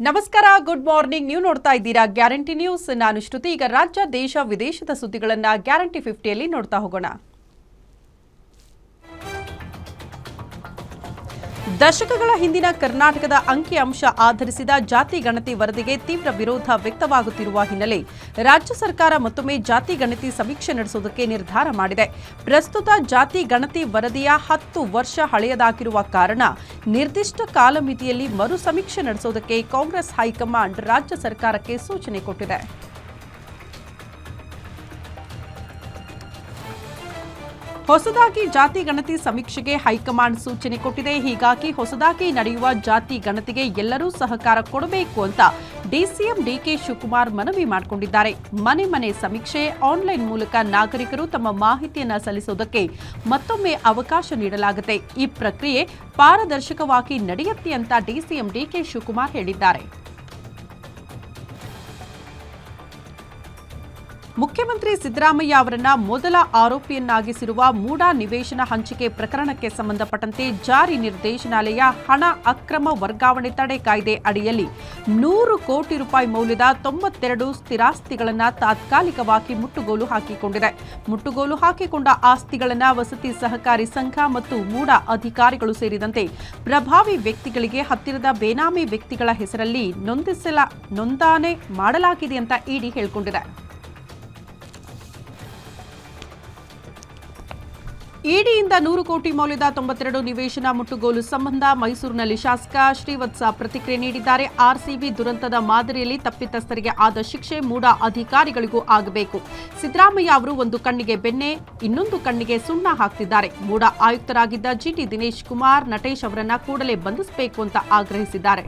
ನಮಸ್ಕಾರ good morning ನೀವು ನೋಡ್ತಾ ಇದ್ದೀರಾ ಗ್ಯಾರಂಟಿ ನ್ಯೂಸ್. ನಾನು ಶ್ರುತಿ. ಈಗ ರಾಜ್ಯ, ದೇಶ, ವಿದೇಶದ ಸುದ್ದಿಗಳನ್ನು ಗ್ಯಾರಂಟಿ ಫಿಫ್ಟಿಯಲ್ಲಿ ನೋಡ್ತಾ ಹೋಗೋಣ. ದಶಕಗಳ ಹಿಂದಿನ ಕರ್ನಾಟಕದ ಅಂಕಿಅಂಶ ಆಧರಿಸಿದ ಜಾತಿ ಗಣತಿ ವರದಿಗೆ ತೀವ್ರ ವಿರೋಧ ವ್ಯಕ್ತವಾಗುತ್ತಿರುವ ಹಿನ್ನೆಲೆ ರಾಜ್ಯ ಸರ್ಕಾರ ಮತ್ತೊಮ್ಮೆ ಜಾತಿ ಗಣತಿ ಸಮೀಕ್ಷೆ ನಡೆಸುವುದಕ್ಕೆ ನಿರ್ಧಾರ ಮಾಡಿದೆ. ಪ್ರಸ್ತುತ ಜಾತಿ ಗಣತಿ ವರದಿಯ ಹತ್ತು ವರ್ಷ ಹಳೆಯದಾಗಿರುವ ಕಾರಣ ನಿರ್ದಿಷ್ಟ ಕಾಲಮಿತಿಯಲ್ಲಿ ಮರು ಸಮೀಕ್ಷೆ ನಡೆಸುವುದಕ್ಕೆ ಕಾಂಗ್ರೆಸ್ ಹೈಕಮಾಂಡ್ ರಾಜ್ಯ ಸರ್ಕಾರಕ್ಕೆ ಸೂಚನೆ ಕೊಟ್ಟಿದೆ. ಹೊಸದಾಗಿ ಜಾತಿ ಗಣತಿ ಸಮೀಕ್ಷೆಗೆ ಹೈಕಮಾಂಡ್ ಸೂಚನೆ ಕೊಟ್ಟಿದೆ. ಹೀಗಾಗಿ ಹೊಸದಾಗಿ ನಡೆಯುವ ಜಾತಿ ಗಣತಿಗೆ ಎಲ್ಲರೂ ಸಹಕಾರ ಕೊಡಬೇಕು ಅಂತ ಡಿಸಿಎಂ ಡಿಕೆ ಶಿವಕುಮಾರ್ ಮನವಿ ಮಾಡಿಕೊಂಡಿದ್ದಾರೆ. ಮನೆ ಮನೆ ಸಮೀಕ್ಷೆ, ಆನ್ಲೈನ್ ಮೂಲಕ ನಾಗರಿಕರು ತಮ್ಮ ಮಾಹಿತಿಯನ್ನು ಸಲ್ಲಿಸುವುದಕ್ಕೆ ಮತ್ತೊಮ್ಮೆ ಅವಕಾಶ ನೀಡಲಾಗುತ್ತೆ. ಈ ಪ್ರಕ್ರಿಯೆ ಪಾರದರ್ಶಕವಾಗಿ ನಡೆಯುತ್ತೆ ಅಂತ ಡಿಸಿಎಂ ಡಿಕೆ ಶಿವಕುಮಾರ್ ಹೇಳಿದ್ದಾರೆ. ಮುಖ್ಯಮಂತ್ರಿ ಸಿದ್ದರಾಮಯ್ಯ ಅವರನ್ನ ಮೊದಲ ಆರೋಪಿಯನ್ನಾಗಿಸಿರುವ ಮೂಡಾ ನಿವೇಶನ ಹಂಚಿಕೆ ಪ್ರಕರಣಕ್ಕೆ ಸಂಬಂಧಪಟ್ಟಂತೆ ಜಾರಿ ನಿರ್ದೇಶನಾಲಯ ಹಣ ಅಕ್ರಮ ವರ್ಗಾವಣೆ ತಡೆ ಕಾಯ್ದೆ ಅಡಿಯಲ್ಲಿ ನೂರು ಕೋಟಿ ರೂಪಾಯಿ ಮೌಲ್ಯದ ತೊಂಬತ್ತೆರಡು ಸ್ಥಿರಾಸ್ತಿಗಳನ್ನು ತಾತ್ಕಾಲಿಕವಾಗಿ ಮುಟ್ಟುಗೋಲು ಹಾಕಿಕೊಂಡಿದೆ. ಮುಟ್ಟುಗೋಲು ಹಾಕಿಕೊಂಡ ಆಸ್ತಿಗಳನ್ನು ವಸತಿ ಸಹಕಾರಿ ಸಂಘ ಮತ್ತು ಮೂಡಾ ಅಧಿಕಾರಿಗಳು ಸೇರಿದಂತೆ ಪ್ರಭಾವಿ ವ್ಯಕ್ತಿಗಳಿಗೆ ಹತ್ತಿರದ ಬೇನಾಮಿ ವ್ಯಕ್ತಿಗಳ ಹೆಸರಲ್ಲಿ ನೊಂದಿಸಲ, ನೋಂದಾನೆ ಮಾಡಲಾಗಿದೆ ಅಂತ ಇಡಿ ಹೇಳಿಕೊಂಡಿದೆ. ಇಡಿಯಿಂದ ನೂರು ಕೋಟಿ ಮೌಲ್ಯದ ತೊಂಬತ್ತೆರಡು ನಿವೇಶನ ಮುಟ್ಟುಗೋಲು ಸಂಬಂಧ ಮೈಸೂರಿನಲ್ಲಿ ಶಾಸಕ ಶ್ರೀವತ್ಸ ಪ್ರತಿಕ್ರಿಯೆ ನೀಡಿದ್ದಾರೆ. ಆರ್ಸಿಬಿ ದುರಂತದ ಮಾದರಿಯಲ್ಲಿ ತಪ್ಪಿತಸ್ಥರಿಗೆ ಆದ ಶಿಕ್ಷೆ ಮೂಡ ಅಧಿಕಾರಿಗಳಿಗೂ ಆಗಬೇಕು. ಸಿದ್ದರಾಮಯ್ಯ ಅವರು ಒಂದು ಕಣ್ಣಿಗೆ ಬೆಣ್ಣೆ ಇನ್ನೊಂದು ಕಣ್ಣಿಗೆ ಸುಣ್ಣ ಹಾಕ್ತಿದ್ದಾರೆ. ಮೂಡ ಆಯುಕ್ತರಾಗಿದ್ದ ಜಿಟಿ ದಿನೇಶ್ ಕುಮಾರ್, ನಟೇಶ್ ಅವರನ್ನ ಕೂಡಲೇ ಬಂಧಿಸಬೇಕು ಅಂತ ಆಗ್ರಹಿಸಿದ್ದಾರೆ.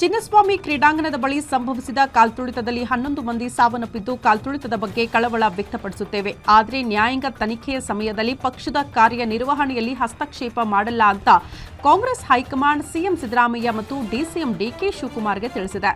ಚಿನ್ನಸ್ವಾಮಿ ಕ್ರೀಡಾಂಗಣದ ಬಳಿ ಸಂಭವಿಸಿದ ಕಾಲ್ತುಳಿತದಲ್ಲಿ ಹನ್ನೊಂದು ಮಂದಿ ಸಾವನ್ನಪ್ಪಿದ್ದು ಕಾಲ್ತುಳಿತದ ಬಗ್ಗೆ ಕಳವಳ ವ್ಯಕ್ತಪಡಿಸುತ್ತೇವೆ. ಆದರೆ ನ್ಯಾಯಾಂಗ ತನಿಖೆಯ ಸಮಯದಲ್ಲಿ ಪಕ್ಷದ ಕಾರ್ಯನಿರ್ವಹಣೆಯಲ್ಲಿ ಹಸ್ತಕ್ಷೇಪ ಮಾಡಲ್ಲ ಅಂತ ಕಾಂಗ್ರೆಸ್ ಹೈಕಮಾಂಡ್ ಸಿಎಂ ಸಿದ್ದರಾಮಯ್ಯ ಮತ್ತು ಡಿಸಿಎಂ ಡಿಕೆ ಶಿವಕುಮಾರ್ಗೆ ತಿಳಿಸಿದೆ.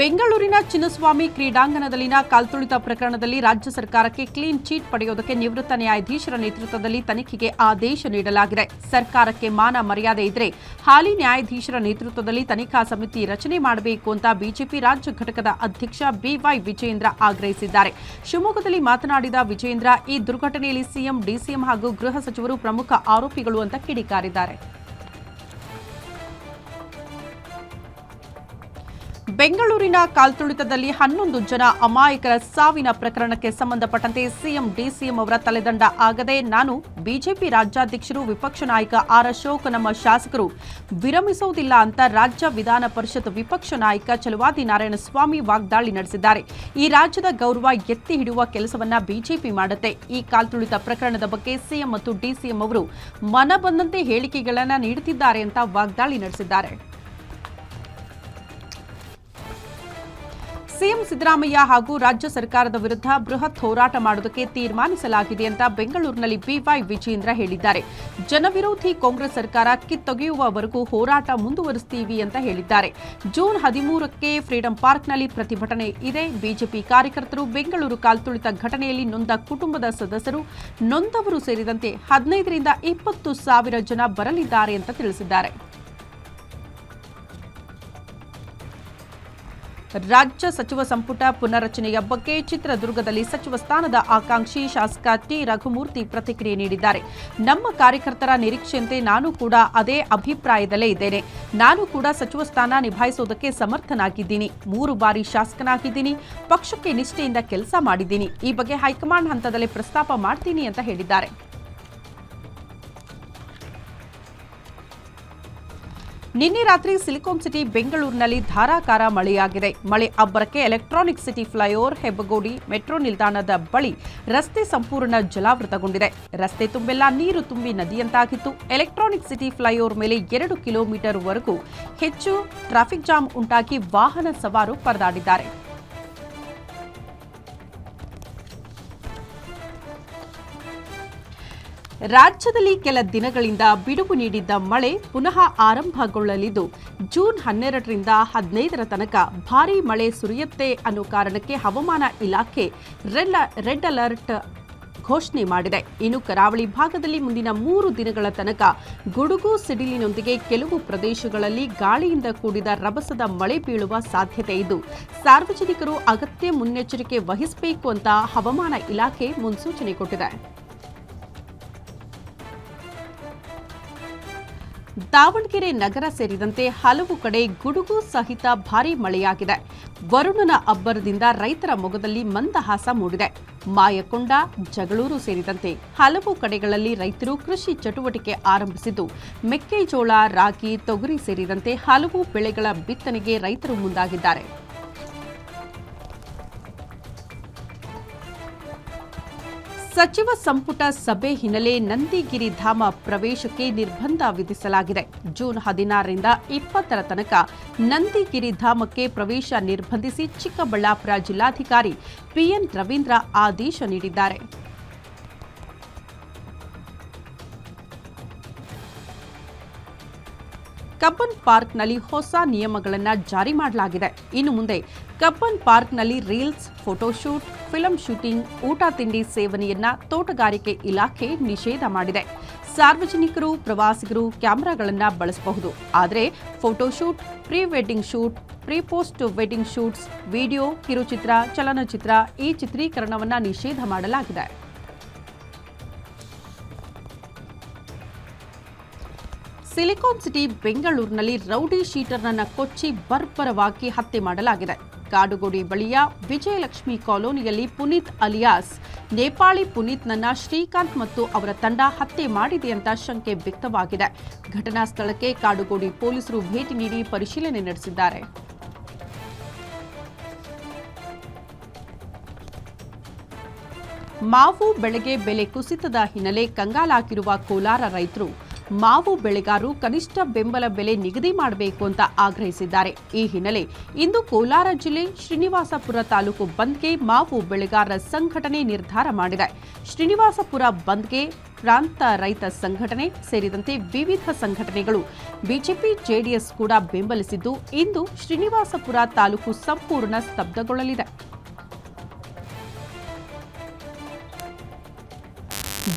ಬೆಂಗಳೂರಿನ ಚಿನ್ನಸ್ವಾಮಿ ಕ್ರೀಡಾಂಗಣದಲ್ಲಿನ ಕಾಲ್ತುಳಿತ ಪ್ರಕರಣದಲ್ಲಿ ರಾಜ್ಯ ಸರ್ಕಾರಕ್ಕೆ ಕ್ಲೀನ್ ಚೀಟ್ ಪಡೆಯುವುದಕ್ಕೆ ನಿವೃತ್ತ ನ್ಯಾಯಾಧೀಶರ ನೇತೃತ್ವದಲ್ಲಿ ತನಿಖೆಗೆ ಆದೇಶ ನೀಡಲಾಗಿದೆ. ಸರ್ಕಾರಕ್ಕೆ ಮಾನ ಮರ್ಯಾದೆ ಇದ್ರೆ ಹಾಲಿ ನ್ಯಾಯಾಧೀಶರ ನೇತೃತ್ವದಲ್ಲಿ ತನಿಖಾ ಸಮಿತಿ ರಚನೆ ಮಾಡಬೇಕು ಅಂತ ಬಿಜೆಪಿ ರಾಜ್ಯ ಘಟಕದ ಅಧ್ಯಕ್ಷ ಬಿವೈ ವಿಜಯೇಂದ್ರ ಆಗ್ರಹಿಸಿದ್ದಾರೆ. ಶಿವಮೊಗ್ಗದಲ್ಲಿ ಮಾತನಾಡಿದ ವಿಜಯೇಂದ್ರ, ಈ ದುರ್ಘಟನೆಯಲ್ಲಿ ಸಿಎಂ, ಡಿಸಿಎಂ ಹಾಗೂ ಗೃಹ ಸಚಿವರು ಪ್ರಮುಖ ಆರೋಪಿಗಳು ಅಂತ ಕಿಡಿಕಾರಿದ್ದಾರೆ. ಬೆಂಗಳೂರಿನ ಕಾಲ್ತುಳಿತದಲ್ಲಿ ಹನ್ನೊಂದು ಜನ ಅಮಾಯಕರ ಸಾವಿನ ಪ್ರಕರಣಕ್ಕೆ ಸಂಬಂಧಪಟ್ಟಂತೆ ಸಿಎಂ, ಡಿಸಿಎಂ ಅವರ ತಲೆದಂಡ ಆಗದೆ ನಾನು ಬಿಜೆಪಿ ರಾಜ್ಯಾಧ್ಯಕ್ಷರು, ವಿಪಕ್ಷ ನಾಯಕ ಆರ್ ಅಶೋಕ್, ನಮ್ಮ ಶಾಸಕರು ವಿರಮಿಸುವುದಿಲ್ಲ ಅಂತ ರಾಜ್ಯ ವಿಧಾನ ಪರಿಷತ್ ವಿಪಕ್ಷ ನಾಯಕ ಚಲವಾದಿ ನಾರಾಯಣಸ್ವಾಮಿ ವಾಗ್ದಾಳಿ ನಡೆಸಿದ್ದಾರೆ. ಈ ರಾಜ್ಯದ ಗೌರವ ಎತ್ತಿ ಹಿಡಿಯುವ ಕೆಲಸವನ್ನ ಬಿಜೆಪಿ ಮಾಡುತ್ತೆ. ಈ ಕಾಲ್ತುಳಿತ ಪ್ರಕರಣದ ಬಗ್ಗೆ ಸಿಎಂ ಮತ್ತು ಡಿಸಿಎಂ ಅವರು ಮನ ಬಂದಂತೆ ಹೇಳಿಕೆಗಳನ್ನು ನೀಡುತ್ತಿದ್ದಾರೆ ಅಂತ ವಾಗ್ದಾಳಿ ನಡೆಸಿದ್ದಾರೆ. ಸಿಎಂ ಸಿದ್ದರಾಮಯ್ಯ ಹಾಗೂ ರಾಜ್ಯ ಸರ್ಕಾರದ ವಿರುದ್ಧ ಬೃಹತ್ ಹೋರಾಟ ಮಾಡುವುದಕ್ಕೆ ತೀರ್ಮಾನಿಸಲಾಗಿದೆ ಅಂತ ಬೆಂಗಳೂರಿನಲ್ಲಿ ಬಿವೈ ವಿಜೇಂದ್ರ ಹೇಳಿದ್ದಾರೆ. ಜನವಿರೋಧಿ ಕಾಂಗ್ರೆಸ್ ಸರ್ಕಾರ ಕಿತ್ತೊಗೆಯುವವರೆಗೂ ಹೋರಾಟ ಮುಂದುವರಿಸ್ತೀವಿ ಅಂತ ಹೇಳಿದ್ದಾರೆ. ಜೂನ್ ಹದಿಮೂರಕ್ಕೆ ಫ್ರೀಡಂ ಪಾರ್ಕ್ನಲ್ಲಿ ಪ್ರತಿಭಟನೆ ಇದೆ. ಬಿಜೆಪಿ ಕಾರ್ಯಕರ್ತರು ಬೆಂಗಳೂರು ಕಾಲ್ತುಳಿತ ಘಟನೆಯಲ್ಲಿ ನೊಂದ ಕುಟುಂಬದ ಸದಸ್ಯರು, ನೊಂದವರು ಸೇರಿದಂತೆ ಹದಿನೈದರಿಂದ ಇಪ್ಪತ್ತು ಸಾವಿರ ಜನ ಬರಲಿದ್ದಾರೆ ಅಂತ ತಿಳಿಸಿದ್ದಾರೆ. ರಾಜ್ಯ ಸಚಿವ ಸಂಪುಟ ಪುನರ್ರಚನೆಯ ಬಗ್ಗೆ ಚಿತ್ರದುರ್ಗದಲ್ಲಿ ಸಚಿವ ಸ್ಥಾನದ ಆಕಾಂಕ್ಷಿ ಶಾಸಕ ಟಿ ರಘುಮೂರ್ತಿ ಪ್ರತಿಕ್ರಿಯೆ ನೀಡಿದ್ದಾರೆ. ನಮ್ಮ ಕಾರ್ಯಕರ್ತರ ನಿರೀಕ್ಷೆಯಂತೆ ನಾನು ಕೂಡ ಅದೇ ಅಭಿಪ್ರಾಯದಲ್ಲೇ ಇದ್ದೇನೆ. ನಾನು ಕೂಡ ಸಚಿವ ಸ್ಥಾನ ನಿಭಾಯಿಸುವುದಕ್ಕೆ ಸಮರ್ಥನಾಗಿದ್ದೀನಿ. ಮೂರು ಬಾರಿ ಶಾಸಕನಾಗಿದ್ದೀನಿ. ಪಕ್ಷಕ್ಕೆ ನಿಷ್ಠೆಯಿಂದ ಕೆಲಸ ಮಾಡಿದ್ದೀನಿ. ಈ ಬಗ್ಗೆ ಹೈಕಮಾಂಡ್ ಹಂತದಲ್ಲಿ ಪ್ರಸ್ತಾಪ ಮಾಡ್ತೀನಿ ಅಂತ ಹೇಳಿದ್ದಾರೆ. ನಿನ್ನೆ ರಾತ್ರಿ ಸಿಲಿಕಾನ್ ಸಿಟಿ ಬೆಂಗಳೂರಿನಲ್ಲಿ ಧಾರಾಕಾರ ಮಳೆಯಾಗಿದೆ. ಮಳೆ ಅಬ್ಬರಕ್ಕೆ electronic city flyover Hebbagodi metro ನಿಲ್ದಾಣದ ಬಳಿ ರಸ್ತೆ ಸಂಪೂರ್ಣ ಜಲಾವೃತಗೊಂಡಿದೆ. ರಸ್ತೆ ತುಂಬೆಲ್ಲ, ನೀರು ತುಂಬಿ ನದಿಯಂತಾಗಿತ್ತು. ಎಲೆಕ್ಟ್ರಾನಿಕ್ ಸಿಟಿ ಫ್ಲೈಓವರ್ ಮೇಲೆ ಎರಡು ಕಿಲೋಮೀಟರ್ ವರೆಗೂ ಹೆಚ್ಚು ಟ್ರಾಫಿಕ್ ಜಾಮ್ ಉಂಟಾಗಿ ವಾಹನ ಸವಾರು ಪರದಾಡಿದ್ದಾರೆ. ರಾಜ್ಯದಲ್ಲಿ ಕೆಲ ದಿನಗಳಿಂದ ಬಿಡುವು ನೀಡಿದ್ದ ಮಳೆ ಪುನಃ ಆರಂಭಗೊಳ್ಳಲಿದ್ದು, ಜೂನ್ ಹನ್ನೆರಡರಿಂದ ಹದಿನೈದರ ತನಕ ಭಾರೀ ಮಳೆ ಸುರಿಯುತ್ತೆ ಅನ್ನೋ ಕಾರಣಕ್ಕೆ ಹವಾಮಾನ ಇಲಾಖೆ ರೆಡ್ ರೆಡ್ ಅಲರ್ಟ್ ಘೋಷಣೆ ಮಾಡಿದೆ. ಇನ್ನು ಕರಾವಳಿ ಭಾಗದಲ್ಲಿ ಮುಂದಿನ ಮೂರು ದಿನಗಳ ತನಕ ಗುಡುಗು ಸಿಡಿಲಿನೊಂದಿಗೆ ಕೆಲವು ಪ್ರದೇಶಗಳಲ್ಲಿ ಗಾಳಿಯಿಂದ ಕೂಡಿದ ರಭಸದ ಮಳೆ ಬೀಳುವ ಸಾಧ್ಯತೆ ಇದ್ದು ಸಾರ್ವಜನಿಕರು ಅಗತ್ಯ ಮುನ್ನೆಚ್ಚರಿಕೆ ವಹಿಸಬೇಕು ಅಂತ ಹವಾಮಾನ ಇಲಾಖೆ ಮುನ್ಸೂಚನೆ ಕೊಟ್ಟಿದೆ. ದಾವಣಗೆರೆ ನಗರ ಸೇರಿದಂತೆ ಹಲವು ಕಡೆ ಗುಡುಗು ಸಹಿತ ಭಾರೀ ಮಳೆಯಾಗಿದೆ. ವರುಣನ ಅಬ್ಬರದಿಂದ ರೈತರ ಮೊಗದಲ್ಲಿ ಮಂದಹಾಸ ಮೂಡಿದೆ. ಮಾಯಕೊಂಡ, ಜಗಳೂರು ಸೇರಿದಂತೆ ಹಲವು ಕಡೆಗಳಲ್ಲಿ ರೈತರು ಕೃಷಿ ಚಟುವಟಿಕೆ ಆರಂಭಿಸಿದ್ದು. ಮೆಕ್ಕೆಜೋಳ, ರಾಗಿ, ತೊಗರಿ ಸೇರಿದಂತೆ ಹಲವು ಬೆಳೆಗಳ ಬಿತ್ತನೆಗೆ ರೈತರು ಮುಂದಾಗಿದ್ದಾರೆ. ಸಚಿವ ಸಂಪುಟ ಸಭೆ ಹಿನ್ನೆಲೆ ನಂದಿಗಿರಿ ಧಾಮ ಪ್ರವೇಶಕ್ಕೆ ನಿರ್ಬಂಧ ವಿಧಿಸಲಾಗಿದೆ. ಜೂನ್ ಹದಿನಾರರಿಂದ ಇಪ್ಪತ್ತರ ತನಕ ನಂದಿಗಿರಿ ಧಾಮಕ್ಕೆ ಪ್ರವೇಶ ನಿರ್ಬಂಧಿಸಿ ಚಿಕ್ಕಬಳ್ಳಾಪುರ ಜಿಲ್ಲಾಧಿಕಾರಿ ಪಿಎನ್ ರವೀಂದ್ರ ಆದೇಶ ನೀಡಿದ್ದಾರೆ. ಕಬ್ಬನ್ ಪಾರ್ಕ್ನಲ್ಲಿ ಹೊಸ ನಿಯಮಗಳನ್ನು ಜಾರಿ ಮಾಡಲಾಗಿದೆ. ಇನ್ನು ಮುಂದೆ ಕಬ್ಬನ್ ಪಾರ್ಕ್ನಲ್ಲಿ ರೀಲ್ಸ್, ಫೋಟೋಶೂಟ್, ಫಿಲಂ ಶೂಟಿಂಗ್, ಊಟ ತಿಂಡಿ ಸೇವನೆಯನ್ನ ತೋಟಗಾರಿಕೆ ಇಲಾಖೆ ನಿಷೇಧ ಮಾಡಿದೆ. ಸಾರ್ವಜನಿಕರು, ಪ್ರವಾಸಿಗರು ಕ್ಯಾಮೆರಾಗಳನ್ನು ಬಳಸಬಹುದು. ಆದರೆ photoshoot pre wedding shoot pre post wedding shoots, video, ಕಿರುಚಿತ್ರ, ಚಲನಚಿತ್ರ ಈ ಚಿತ್ರೀಕರಣವನ್ನು ನಿಷೇಧ ಮಾಡಲಾಗಿದೆ. ಸಿಲಿಕಾನ್ ಸಿಟಿ ಬೆಂಗಳೂರಿನಲ್ಲಿ ರೌಡಿ ಶೀಟರ್ನನ್ನ ಕೊಚ್ಚಿ ಬರ್ಬರವಾಗಿ ಹತ್ಯೆ ಮಾಡಲಾಗಿದೆ. ಕಾಡುಗೋಡಿ ಬಳಿಯ ವಿಜಯಲಕ್ಷ್ಮಿ ಕಾಲೋನಿಯಲ್ಲಿ ಪುನೀತ್ ಅಲಿಯಾಸ್, ನೇಪಾಳಿ ಪುನೀತ್ನನ್ನ ಶ್ರೀಕಾಂತ್ ಮತ್ತು ಅವರ ತಂಡ ಹತ್ಯೆ ಮಾಡಿದೆ ಅಂತ ಶಂಕೆ ವ್ಯಕ್ತವಾಗಿದೆ. ಘಟನಾ ಸ್ಥಳಕ್ಕೆ ಕಾಡುಗೋಡಿ ಪೊಲೀಸರು ಭೇಟಿ ನೀಡಿ ಪರಿಶೀಲನೆ ನಡೆಸಿದ್ದಾರೆ. ಮಾವು ಬೆಳೆಗೆ ಬೆಲೆ ಕುಸಿತದ ಹಿನ್ನೆಲೆ ಕಂಗಾಲಾಗಿರುವ ಕೋಲಾರ ರೈತರು ಮಾವು ಬೆಳೆಗಾರರು ಕನಿಷ್ಠ ಬೆಂಬಲ ಬೆಲೆ ನಿಗದಿ ಮಾಡಬೇಕು ಅಂತ ಆಗ್ರಹಿಸಿದ್ದಾರೆ. ಈ ಹಿನ್ನೆಲೆ ಇಂದು ಕೋಲಾರ ಜಿಲ್ಲೆ ಶ್ರೀನಿವಾಸಪುರ ತಾಲೂಕು ಬಂದ್ಗೆ ಮಾವು ಬೆಳೆಗಾರರ ಸಂಘಟನೆ ನಿರ್ಧಾರ ಮಾಡಿದೆ. ಶ್ರೀನಿವಾಸಪುರ ಬಂದ್ಗೆ ಪ್ರಾಂತ ರೈತ ಸಂಘಟನೆ ಸೇರಿದಂತೆ ವಿವಿಧ ಸಂಘಟನೆಗಳು, ಬಿಜೆಪಿ, ಜೆಡಿಎಸ್ ಕೂಡ ಬೆಂಬಲಿಸಿದ್ದು ಇಂದು ಶ್ರೀನಿವಾಸಪುರ ತಾಲೂಕು ಸಂಪೂರ್ಣ ಸ್ತಬ್ಧಗೊಳ್ಳಲಿದೆ.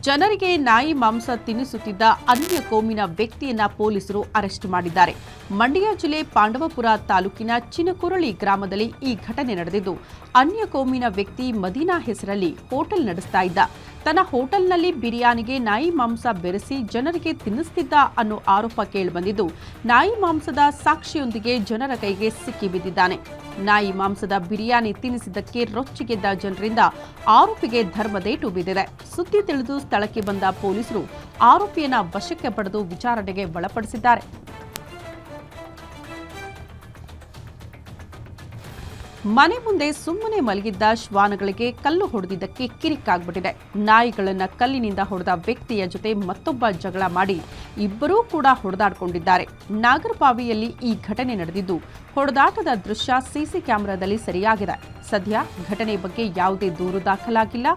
ಜನರಿಗೆ ನಾಯಿ ಮಾಂಸ ತಿನ್ನಿಸುತ್ತಿದ್ದ ಅನ್ಯ ಕೋಮಿನ ವ್ಯಕ್ತಿಯನ್ನ ಪೊಲೀಸರು ಅರೆಸ್ಟ್ ಮಾಡಿದ್ದಾರೆ. ಮಂಡ್ಯ ಜಿಲ್ಲೆ ಪಾಂಡವಪುರ ತಾಲೂಕಿನ ಚಿನಕುರಳಿ ಗ್ರಾಮದಲ್ಲಿ ಈ ಘಟನೆ ನಡೆದಿದ್ದು, ಅನ್ಯ ಕೋಮಿನ ವ್ಯಕ್ತಿ ಮದೀನಾ ಹೆಸರಲ್ಲಿ ಹೋಟೆಲ್ ನಡೆಸ್ತಾ ಇದ್ದ. ತನ್ನ ಹೋಟೆಲ್ನಲ್ಲಿ ಬಿರಿಯಾನಿಗೆ ನಾಯಿ ಮಾಂಸ ಬೆರೆಸಿ ಜನರಿಗೆ ತಿನ್ನಿಸ್ತಿದ್ದ ಅನ್ನೋ ಆರೋಪ ಕೇಳಿಬಂದಿದ್ದು, ನಾಯಿ ಮಾಂಸದ ಸಾಕ್ಷಿಯೊಂದಿಗೆ ಜನರ ಕೈಗೆ ಸಿಕ್ಕಿಬಿದ್ದಿದ್ದಾನೆ ನಾಯಿ ಮಾಂಸದ ಬಿರಿಯಾನಿ ತಿನ್ನಿಸಿದ್ದಕ್ಕೆ ರೊಚ್ಚಿಗೆದ್ದ ಜನರಿಂದ ಆರೋಪಿಗೆ ಧರ್ಮದೇಟು ಬಿದ್ದಿದೆ. ಸುದ್ದಿ ತಿಳಿದು ಸ್ಥಳಕ್ಕೆ ಬಂದ ಪೊಲೀಸರು ಆರೋಪಿಯನ್ನ ವಶಕ್ಕೆ ಪಡೆದು ವಿಚಾರಣೆಗೆ ಒಳಪಡಿಸಿದ್ದಾರೆ. ಮನೆ ಮುಂದೆ ಸುಮ್ಮನೆ ಮಲಗಿದ್ದ ಶ್ವಾನಗಳಿಗೆ ಕಲ್ಲು ಹೊಡೆದಿದ್ದಕ್ಕೆ ಕಿರಿಕಾಗ್ಬಿಟ್ಟಿದೆ. ನಾಯಿಗಳನ್ನ ಕಲ್ಲಿನಿಂದ ಹೊಡೆದ ವ್ಯಕ್ತಿಯ ಜೊತೆ ಮತ್ತೊಬ್ಬ ಜಗಳ ಮಾಡಿ ಇಬ್ಬರೂ ಕೂಡ ಹೊಡೆದಾಡಿಕೊಂಡಿದ್ದಾರೆ. ನಾಗರಬಾವಿಯಲ್ಲಿ ಈ ಘಟನೆ ನಡೆದಿದ್ದು, ಹೊಡೆದಾಟದ ದೃಶ್ಯ ಸಿಸಿ ಕ್ಯಾಮೆರಾದಲ್ಲಿ ಸರಿಯಾಗಿದೆ. ಸದ್ಯ ಘಟನೆ ಬಗ್ಗೆ ಯಾವುದೇ ದೂರು ದಾಖಲಾಗಿಲ್ಲ.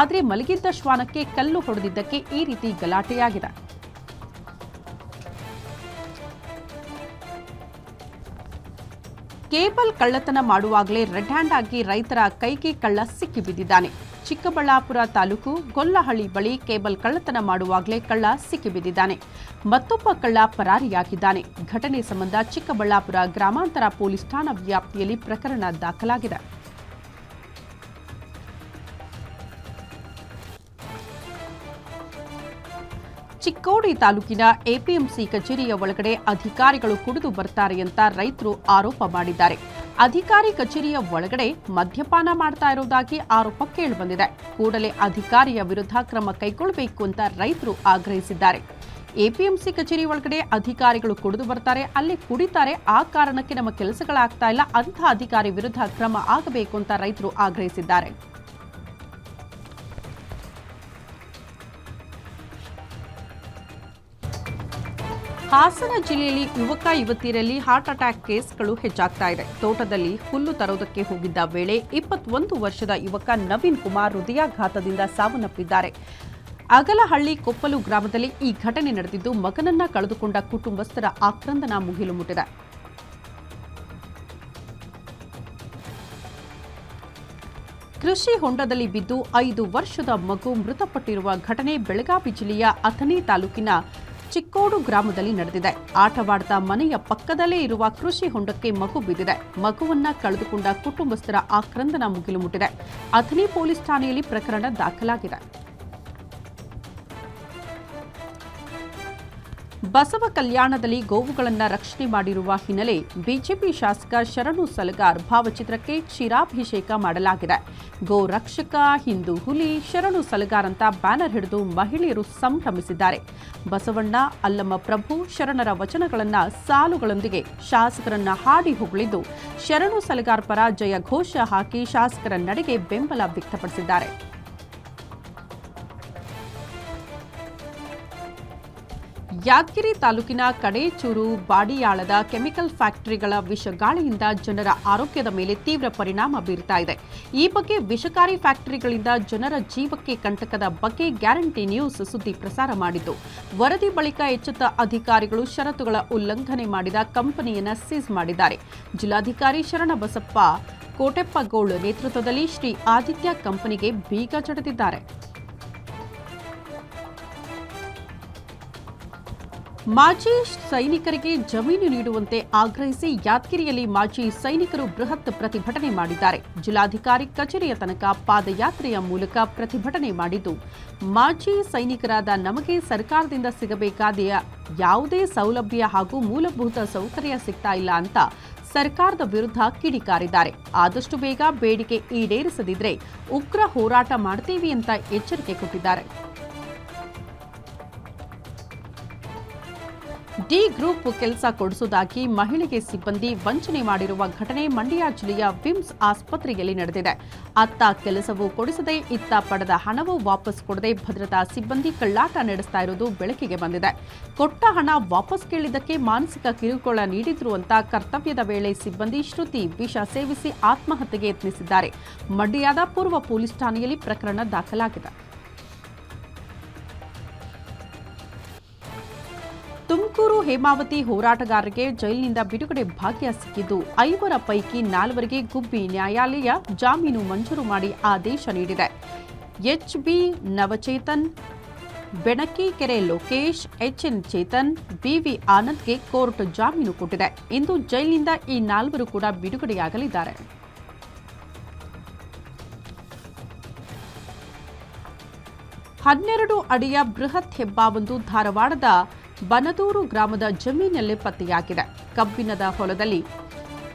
ಆದರೆ ಮಲಗಿದ್ದ ಶ್ವಾನಕ್ಕೆ ಕಲ್ಲು ಹೊಡೆದಿದ್ದಕ್ಕೆ ಈ ರೀತಿ ಗಲಾಟೆಯಾಗಿದೆ. ಕೇಬಲ್ ಕಳ್ಳತನ ಮಾಡುವಾಗಲೇ ರೆಡ್ ಹ್ಯಾಂಡ್ ಆಗಿ ರೈತರ ಕೈಗೆ ಕಳ್ಳ ಸಿಕ್ಕಿಬಿದ್ದಿದ್ದಾನೆ ಚಿಕ್ಕಬಳ್ಳಾಪುರ ತಾಲೂಕು ಗೊಲ್ಲಹಳ್ಳಿ ಬಳಿ ಕೇಬಲ್ ಕಳ್ಳತನ ಮಾಡುವಾಗಲೇ ಕಳ್ಳ ಸಿಕ್ಕಿಬಿದ್ದಿದ್ದಾನೆ ಮತ್ತೊಬ್ಬ ಕಳ್ಳ ಪರಾರಿಯಾಗಿದ್ದಾನೆ. ಘಟನೆ ಸಂಬಂಧ ಚಿಕ್ಕಬಳ್ಳಾಪುರ ಗ್ರಾಮಾಂತರ ಪೊಲೀಸ್ ಠಾಣಾ ವ್ಯಾಪ್ತಿಯಲ್ಲಿ ಪ್ರಕರಣ ದಾಖಲಾಗಿದೆ. ಚಿಕ್ಕೋಡಿ ತಾಲೂಕಿನ ಎಪಿಎಂಸಿ ಕಚೇರಿಯ ಒಳಗಡೆ ಅಧಿಕಾರಿಗಳು ಕುಡಿದು ಬರ್ತಾರೆ ಅಂತ ರೈತರು ಆರೋಪ ಮಾಡಿದ್ದಾರೆ. ಅಧಿಕಾರಿ ಕಚೇರಿಯ ಒಳಗಡೆ ಮದ್ಯಪಾನ ಮಾಡ್ತಾ ಇರುವುದಾಗಿ ಆರೋಪ ಕೇಳಿಬಂದಿದೆ. ಕೂಡಲೇ ಅಧಿಕಾರಿಯ ವಿರುದ್ಧ ಕ್ರಮ ಕೈಗೊಳ್ಳಬೇಕು ಅಂತ ರೈತರು ಆಗ್ರಹಿಸಿದ್ದಾರೆ. ಎಪಿಎಂಸಿ ಕಚೇರಿ ಒಳಗಡೆ ಅಧಿಕಾರಿಗಳು ಕುಡಿದು ಬರ್ತಾರೆ, ಅಲ್ಲಿ ಕುಡಿತಾರೆ, ಆ ಕಾರಣಕ್ಕೆ ನಮ್ಮ ಕೆಲಸಗಳಾಗ್ತಾ ಇಲ್ಲ, ಅಂಥ ಅಧಿಕಾರಿ ವಿರುದ್ಧ ಕ್ರಮ ಆಗಬೇಕು ಅಂತ ರೈತರು ಆಗ್ರಹಿಸಿದ್ದಾರೆ. ಹಾಸನ ಜಿಲ್ಲೆಯಲ್ಲಿ ಯುವಕ, ಯುವತಿಯರಲ್ಲಿ ಹಾರ್ಟ್ ಅಟ್ಯಾಕ್ ಕೇಸ್ಗಳು ಹೆಚ್ಚಾಗ್ತಾ ಇದೆ. ತೋಟದಲ್ಲಿ ಹುಲ್ಲು ತರೋದಕ್ಕೆ ಹೋಗಿದ್ದ ವೇಳೆ ಇಪ್ಪತ್ತೊಂದು ವರ್ಷದ ಯುವಕ ನವೀನ್ ಕುಮಾರ್ ಹೃದಯಾಘಾತದಿಂದ ಸಾವನ್ನಪ್ಪಿದ್ದಾರೆ. ಅಗಲಹಳ್ಳಿ ಕೊಪ್ಪಲು ಗ್ರಾಮದಲ್ಲಿ ಈ ಘಟನೆ ನಡೆದಿದ್ದು ಮಗನನ್ನ ಕಳೆದುಕೊಂಡ ಕುಟುಂಬಸ್ಥರ ಆಕ್ರಂದನ ಮುಗಿಲು ಮುಟ್ಟಿದೆ. ಕೃಷಿ ಹೊಂಡದಲ್ಲಿ ಬಿದ್ದು ಐದು ವರ್ಷದ ಮಗು ಮೃತಪಟ್ಟಿರುವ ಘಟನೆ ಬೆಳಗಾವಿ ಜಿಲ್ಲೆಯ ಅಥಣಿ ತಾಲೂಕಿನ ಚಿಕ್ಕೋಡು ಗ್ರಾಮದಲ್ಲಿ ನಡೆದಿದೆ. ಆಟವಾಡ್ತಾ ಮನೆಯ ಪಕ್ಕದಲ್ಲೇ ಇರುವ ಕೃಷಿ ಹೊಂಡಕ್ಕೆ ಮಗು ಬಿದ್ದಿದೆ. ಮಗುವನ್ನ ಕಳೆದುಕೊಂಡ ಕುಟುಂಬಸ್ಥರ ಆಕ್ರಂದನ ಮುಗಿಲು ಮುಟ್ಟಿದೆ. ಅಥಣಿ ಪೊಲೀಸ್ ಠಾಣೆಯಲ್ಲಿ ಪ್ರಕರಣ ದಾಖಲಾಗಿದೆ. ಬಸವ ಕಲ್ಯಾಣದಲ್ಲಿ ಗೋವುಗಳನ್ನು ರಕ್ಷಣೆ ಮಾಡಿರುವ ಹಿನ್ನೆಲೆ ಬಿಜೆಪಿ ಶಾಸಕ ಶರಣು ಸಲಗಾರ್ ಭಾವಚಿತ್ರಕ್ಕೆ ಕ್ಷೀರಾಭಿಷೇಕ ಮಾಡಲಾಗಿದೆ. ಗೋ ರಕ್ಷಕ, ಹಿಂದೂ ಹುಲಿ, ಶರಣು ಸಲಗಾರ್ ಅಂತ ಬ್ಯಾನರ್ ಹಿಡಿದು ಮಹಿಳೆಯರು ಸಂಭ್ರಮಿಸಿದ್ದಾರೆ. ಬಸವಣ್ಣ, ಅಲ್ಲಮ್ಮ ಪ್ರಭು ಶರಣರ ವಚನಗಳನ್ನು ಸಾಲುಗಳೊಂದಿಗೆ ಶಾಸಕರನ್ನ ಹಾಡಿ ಹೊಗಳಿದ್ದು, ಶರಣು ಸಲಗಾರ್ ಪರ ಜಯ ಘೋಷ ಹಾಕಿ ಶಾಸಕರ ನಡೆಗೆ ಬೆಂಬಲ ವ್ಯಕ್ತಪಡಿಸಿದ್ದಾರೆ. ಯಾದಗಿರಿ ತಾಲೂಕಿನ ಕಡೇಚೂರು ಬಾಡಿಯಾಳದ ಕೆಮಿಕಲ್ ಫ್ಯಾಕ್ಟರಿಗಳ ವಿಷಗಾಳಿಯಿಂದ ಜನರ ಆರೋಗ್ಯದ ಮೇಲೆ ತೀವ್ರ ಪರಿಣಾಮ ಬೀರ್ತಾ ಇದೆ. ಈ ಬಗ್ಗೆ ವಿಷಕಾರಿ ಫ್ಯಾಕ್ಟರಿಗಳಿಂದ ಜನರ ಜೀವಕ್ಕೆ ಕಂಟಕದ ಬಗ್ಗೆ ಗ್ಯಾರಂಟಿ ನ್ಯೂಸ್ ಸುದ್ದಿ ಪ್ರಸಾರ ಮಾಡಿದ್ದು. ವರದಿ ಬಳಿಕ ಎಚ್ಚೆತ್ತ ಅಧಿಕಾರಿಗಳು ಷರತ್ತುಗಳ ಉಲ್ಲಂಘನೆ ಮಾಡಿದ ಕಂಪನಿಯನ್ನು ಸೀಸ್ ಮಾಡಿದ್ದಾರೆ. ಜಿಲ್ಲಾಧಿಕಾರಿ ಶರಣಬಸಪ್ಪ ಕೋಟೆಪ್ಪಗೌಳ್ ನೇತೃತ್ವದಲ್ಲಿ ಶ್ರೀ ಆದಿತ್ಯ ಕಂಪನಿಗೆ ಬೀಗ ಜಡಿದಿದ್ದಾರೆ. ಮಾಜಿ ಸೈನಿಕರಿಗೆ ಜಮೀನು ನೀಡುವಂತೆ ಆಗ್ರಹಿಸಿ ಯಾದಗಿರಿಯಲ್ಲಿ ಮಾಜಿ ಸೈನಿಕರು ಬೃಹತ್ ಪ್ರತಿಭಟನೆ ಮಾಡಿದ್ದಾರೆ. ಜಿಲ್ಲಾಧಿಕಾರಿ ಕಚೇರಿಯ ತನಕ ಪಾದಯಾತ್ರೆಯ ಮೂಲಕ ಪ್ರತಿಭಟನೆ ಮಾಡಿದ್ದು, ಮಾಜಿ ಸೈನಿಕರಾದ ನಮಗೆ ಸರ್ಕಾರದಿಂದ ಸಿಗಬೇಕಾದ ಯಾವುದೇ ಸೌಲಭ್ಯ ಹಾಗೂ ಮೂಲಭೂತ ಸೌಕರ್ಯ ಸಿಗ್ತಾ ಇಲ್ಲ ಅಂತ ಸರ್ಕಾರದ ವಿರುದ್ಧ ಕಿಡಿಕಾರಿದ್ದಾರೆ. ಆದಷ್ಟು ಬೇಗ ಬೇಡಿಕೆ ಈಡೇರಿಸದಿದ್ರೆ ಉಗ್ರ ಹೋರಾಟ ಮಾಡ್ತೀವಿ ಅಂತ ಎಚ್ಚರಿಕೆ ಕೊಟ್ಟಿದ್ದಾರೆ. ಡಿ ಗ್ರೂಪ್ ಕೆಲಸ ಕೊಡಿಸುವುದಾಗಿ ಮಹಿಳೆಗೆ ಸಿಬ್ಬಂದಿ ವಂಚನೆ ಮಾಡಿರುವ ಘಟನೆ ಮಂಡ್ಯ ಜಿಲ್ಲೆಯ ವಿಮ್ಸ್ ಆಸ್ಪತ್ರೆಯಲ್ಲಿ ನಡೆದಿದೆ. ಅತ್ತ ಕೆಲಸವೂ ಕೊಡಿಸದೆ ಇತ್ತ ಪಡೆದ ಹಣವೂ ವಾಪಸ್ ಕೊಡದೆ ಭದ್ರತಾ ಸಿಬ್ಬಂದಿ ಕಳ್ಳಾಟ ನಡೆಸ್ತಾ ಇರುವುದು ಬೆಳಕಿಗೆ ಬಂದಿದೆ. ಕೊಟ್ಟ ಹಣ ವಾಪಸ್ ಕೇಳಿದ್ದಕ್ಕೆ ಮಾನಸಿಕ ಕಿರುಕುಳ ನೀಡಿದ್ರು ಅಂತ ಕರ್ತವ್ಯದ ವೇಳೆ ಸಿಬ್ಬಂದಿ ಶ್ರುತಿ ವಿಷ ಸೇವಿಸಿ ಆತ್ಮಹತ್ಯೆಗೆ ಯತ್ನಿಸಿದ್ದಾರೆ. ಮಂಡ್ಯದ ಪೂರ್ವ ಪೊಲೀಸ್ ಠಾಣೆಯಲ್ಲಿ ಪ್ರಕರಣ ದಾಖಲಾಗಿದೆ. ತುಮಕೂರು ಹೇಮಾವತಿ ಹೋರಾಟಗಾರರಿಗೆ ಜೈಲಿನಿಂದ ಬಿಡುಗಡೆ ಭಾಗ್ಯ ಸಿಕ್ಕಿದ್ದು, ಐವರ ಪೈಕಿ ನಾಲ್ವರಿಗೆ ಗುಬ್ಬಿ ನ್ಯಾಯಾಲಯ ಜಾಮೀನು ಮಂಜೂರು ಮಾಡಿ ಆದೇಶ ನೀಡಿದೆ. HB Navachethan, Benakikere Lokesh, HN Chethan, BV ಆನಂದ್ಗೆ court ಜಾಮೀನು ಕೊಟ್ಟಿದೆ. ಇಂದು ಜೈಲಿನಿಂದ ಈ ನಾಲ್ವರು ಕೂಡ ಬಿಡುಗಡೆಯಾಗಲಿದ್ದಾರೆ. ಹನ್ನೆರಡು ಅಡಿಯ ಬೃಹತ್ ಹೆಬ್ಬಾವೊಂದು ಧಾರವಾಡದ ಬನದೂರು ಗ್ರಾಮದ ಜಮೀನಲ್ಲಿ ಪತ್ತೆಯಾಗಿದೆ. ಕಬ್ಬಿನದ ಹೊಲದಲ್ಲಿ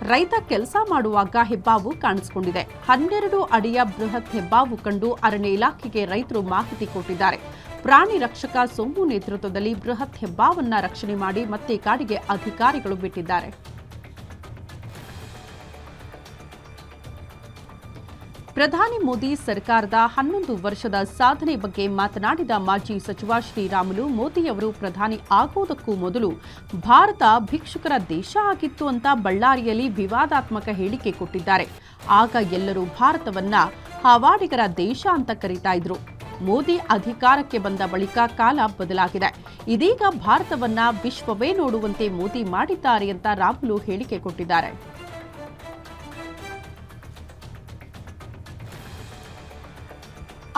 ರೈತ ಕೆಲಸ ಮಾಡುವಾಗ ಹೆಬ್ಬಾವು ಕಾಣಿಸಿಕೊಂಡಿದೆ. ಹನ್ನೆರಡು ಅಡಿಯ ಬೃಹತ್ ಹೆಬ್ಬಾವು ಕಂಡು ಅರಣ್ಯ ಇಲಾಖೆಗೆ ರೈತರು ಮಾಹಿತಿ ಕೊಟ್ಟಿದ್ದಾರೆ. ಪ್ರಾಣಿ ರಕ್ಷಕ ಸೋಮು ನೇತೃತ್ವದಲ್ಲಿ ಬೃಹತ್ ಹೆಬ್ಬಾವನ್ನ ರಕ್ಷಣೆ ಮಾಡಿ ಮತ್ತೆ ಕಾಡಿಗೆ ಅಧಿಕಾರಿಗಳು ಬಿಟ್ಟಿದ್ದಾರೆ. ಪ್ರಧಾನಿ ಮೋದಿ ಸರ್ಕಾರದ ಹನ್ನೊಂದು ವರ್ಷದ ಸಾಧನೆ ಬಗ್ಗೆ ಮಾತನಾಡಿದ ಮಾಜಿ ಸಚಿವ ಶ್ರೀರಾಮುಲು ಮೋದಿಯವರು ಪ್ರಧಾನಿ ಆಗುವುದಕ್ಕೂ ಮೊದಲು ಭಾರತ ಭಿಕ್ಷುಕರ ದೇಶ ಆಗಿತ್ತು ಅಂತ ಬಳ್ಳಾರಿಯಲ್ಲಿ ವಿವಾದಾತ್ಮಕ ಹೇಳಿಕೆ ಕೊಟ್ಟಿದ್ದಾರೆ. ಆಗ ಎಲ್ಲರೂ ಭಾರತವನ್ನ ಹವಾಡಿಗರ ದೇಶ ಅಂತ ಕರೀತಾ ಇದ್ರು. ಮೋದಿ ಅಧಿಕಾರಕ್ಕೆ ಬಂದ ಬಳಿಕ ಕಾಲ ಬದಲಾಗಿದೆ. ಇದೀಗ ಭಾರತವನ್ನ ವಿಶ್ವವೇ ನೋಡುವಂತೆ ಮೋದಿ ಮಾಡಿದ್ದಾರೆ ಅಂತ ರಾಮುಲು ಹೇಳಿಕೆ ಕೊಟ್ಟಿದ್ದಾರೆ.